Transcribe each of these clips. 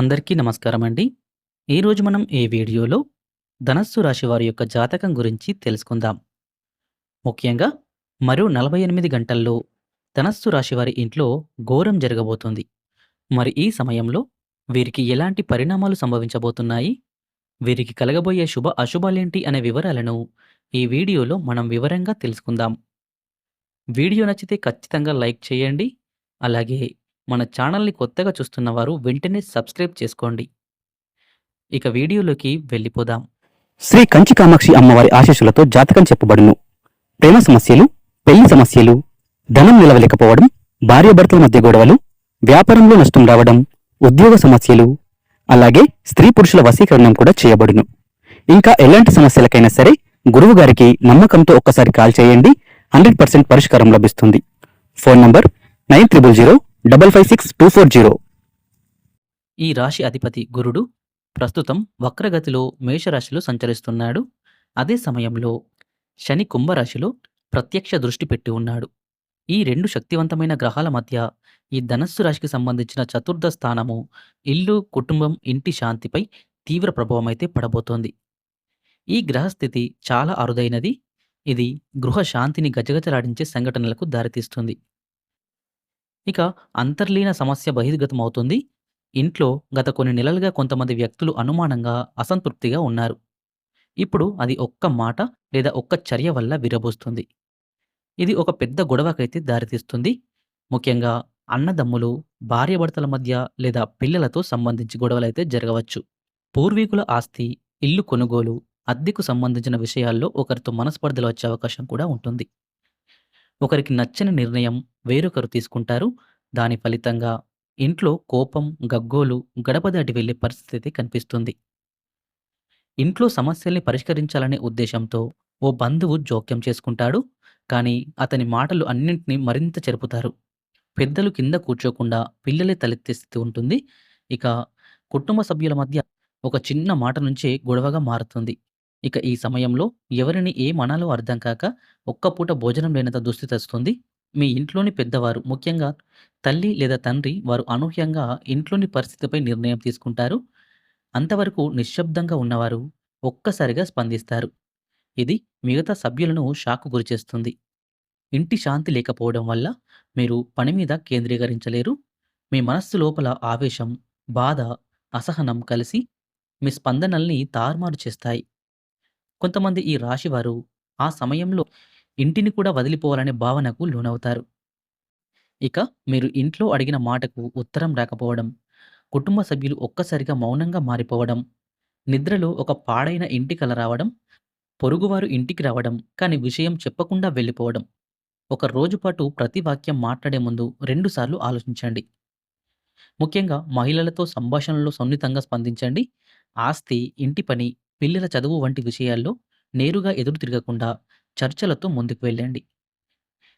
అందరికీ నమస్కారం అండి. ఈరోజు మనం ఈ వీడియోలో ధనస్సు రాశి వారి యొక్క జాతకం గురించి తెలుసుకుందాం. ముఖ్యంగా మరో 48 గంటల్లో ధనస్సు రాశి వారి ఇంట్లో ఘోరం జరగబోతుంది. మరి ఈ సమయంలో వీరికి ఎలాంటి పరిణామాలు సంభవించబోతున్నాయి? వీరికి కలగబోయే శుభ అశుభాలేంటి అనే వివరాలను ఈ వీడియోలో మనం వివరంగా తెలుసుకుందాం. వీడియో నచ్చితే ఖచ్చితంగా లైక్ చేయండి. అలాగే మన ఛానల్‌ని కొత్తగా చూస్తున్నవారు వెంటనే సబ్స్క్రైబ్ చేసుకోండి. ఇక వీడియోలోకి వెళ్ళిపోదాం. శ్రీ కంచి కామాక్షి అమ్మవారి ఆశీస్సులతో జాతకం చెప్పబడును ప్రేమ సమస్యలు పెళ్ళి సమస్యలు ధనం నిలవలేకపోవడం భార్యాభర్తల మధ్య గొడవలు వ్యాపారంలో నష్టం రావడం ఉద్యోగ సమస్యలు అలాగే స్త్రీ పురుషుల వశీకరణం కూడా చేయబడును ఇంకా ఎలాంటి సమస్యలకైనా సరే గురువు గారికి నమ్మకంతో ఒక్కసారి కాల్ చేయండి హండ్రెడ్ పర్సెంట్ పరిష్కారం లభిస్తుంది phone number nine triple zero double five six two four zero ఈ రాశి అధిపతి గురుడు ప్రస్తుతం వక్రగతిలో మేషరాశిలో సంచరిస్తున్నాడు. అదే సమయంలో శని కుంభరాశిలో ప్రత్యక్ష దృష్టి పెట్టి ఉన్నాడు. ఈ రెండు శక్తివంతమైన గ్రహాల మధ్య ఈ ధనస్సు రాశికి సంబంధించిన చతుర్థ స్థానము ఇల్లు, కుటుంబం, ఇంటి శాంతిపై తీవ్ర ప్రభావం అయితే పడబోతోంది. ఈ గ్రహస్థితి చాలా అరుదైనది. ఇది గృహ శాంతిని గజగజలాడించే సంఘటనలకు దారితీస్తుంది. ఇక అంతర్లీన సమస్య బహిర్గతమవుతుంది. ఇంట్లో గత కొన్ని నెలలుగా కొంతమంది వ్యక్తులు అనుమానంగా, అసంతృప్తిగా ఉన్నారు. ఇప్పుడు అది ఒక్క మాట లేదా ఒక్క చర్య వల్ల విరబోస్తుంది ఇది ఒక పెద్ద గొడవకైతే దారితీస్తుంది. ముఖ్యంగా అన్నదమ్ములు, భార్యాభర్తల మధ్య లేదా పిల్లలతో సంబంధించి గొడవలైతే జరగవచ్చు. పూర్వీకుల ఆస్తి, ఇల్లు కొనుగోలు, అద్దెకు సంబంధించిన విషయాల్లో ఒకరితో మనస్పర్ధలు వచ్చే అవకాశం కూడా ఉంటుంది. ఒకరికి నచ్చని నిర్ణయం వేరొకరు తీసుకుంటారు. దాని ఫలితంగా ఇంట్లో కోపం, గగ్గోలు, గడప దాటి వెళ్ళే పరిస్థితి కనిపిస్తుంది. ఇంట్లో సమస్యల్ని పరిష్కరించాలనే ఉద్దేశంతో ఓ బంధువు జోక్యం చేసుకుంటాడు. కానీ అతని మాటలు అన్నింటినీ మరింత చెరుపుతారు. పెద్దలు కింద కూర్చోకుండా పిల్లలే తలెత్తే స్థితి ఉంటుంది. ఇక కుటుంబ సభ్యుల మధ్య ఒక చిన్న మాట నుంచే గొడవగా మారుతుంది. ఇక ఈ సమయంలో ఎవరిని ఏమనాలో అర్థం కాక ఒక్కపూట భోజనం లేనంత దుస్థితి వస్తుంది. మీ ఇంట్లోని పెద్దవారు ముఖ్యంగా తల్లి లేదా తండ్రి వారు అనూహ్యంగా ఇంట్లోని పరిస్థితిపై నిర్ణయం తీసుకుంటారు. అంతవరకు నిశ్శబ్దంగా ఉన్నవారు ఒక్కసారిగా స్పందిస్తారు. ఇది మిగతా సభ్యులను షాకు గురిచేస్తుంది. ఇంటి శాంతి లేకపోవడం వల్ల మీరు పని మీద కేంద్రీకరించలేరు. మీ మనస్సు లోపల ఆవేశం, బాధ, అసహనం కలిసి మీ స్పందనల్ని తారుమారు చేస్తాయి. కొంతమంది ఈ రాశివారు ఆ సమయంలో ఇంటిని కూడా వదిలిపోవాలనే భావనకు లోనవుతారు. ఇక మీరు ఇంట్లో అడిగిన మాటకు ఉత్తరం రాకపోవడం, కుటుంబ సభ్యులు ఒక్కసారిగా మౌనంగా మారిపోవడం, నిద్రలో ఒక పాడైన ఇంటి కల రావడం, పొరుగువారు ఇంటికి రావడం కానీ విషయం చెప్పకుండా వెళ్ళిపోవడం. ఒక రోజు పాటు ప్రతి వాక్యం మాట్లాడే ముందు రెండుసార్లు ఆలోచించండి. ముఖ్యంగా మహిళలతో సంభాషణలో సున్నితంగా స్పందించండి. ఆస్తి, ఇంటి పని, పిల్లల చదువు వంటి విషయాల్లో నేరుగా ఎదురు తిరగకుండా చర్చలతో ముందుకు వెళ్ళండి.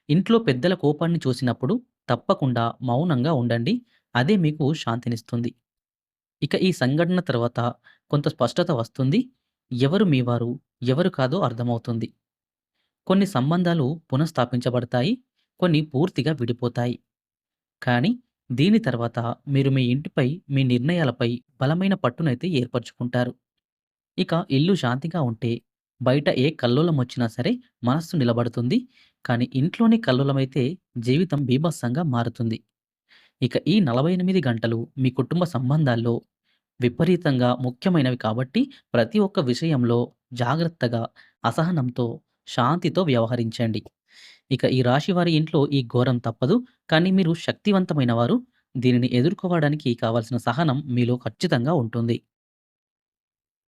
ఇంట్లో పెద్దల కోపాన్ని చూసినప్పుడు తప్పకుండా మౌనంగా ఉండండి. అదే మీకు శాంతినిస్తుంది. ఇక ఈ సంఘటన తర్వాత కొంత స్పష్టత వస్తుంది. ఎవరు మీ వారు, ఎవరు కాదో అర్థమవుతుంది. కొన్ని సంబంధాలు పునఃస్థాపించబడతాయి. కొన్ని పూర్తిగా విడిపోతాయి. కానీ దీని తర్వాత మీరు మీ ఇంటిపై, మీ నిర్ణయాలపై బలమైన పట్టునైతే ఏర్పరచుకుంటారు. ఇక ఇల్లు శాంతిగా ఉంటే బయట ఏ కల్లోలం వచ్చినా సరే మనస్సు నిలబడుతుంది. కానీ ఇంట్లోని కల్లోలమైతే జీవితం బీభత్సంగా మారుతుంది. ఇక ఈ 48 గంటలు మీ కుటుంబ సంబంధాల్లో విపరీతంగా ముఖ్యమైనవి కాబట్టి ప్రతి ఒక్క విషయంలో జాగ్రత్తగా, అసహనంతో, శాంతితో వ్యవహరించండి. ఇక ఈ రాశి వారి ఇంట్లో ఈ ఘోరం తప్పదు. కానీ మీరు శక్తివంతమైన వారు. దీనిని ఎదుర్కోవడానికి కావాల్సిన సహనం మీలో ఖచ్చితంగా ఉంటుంది.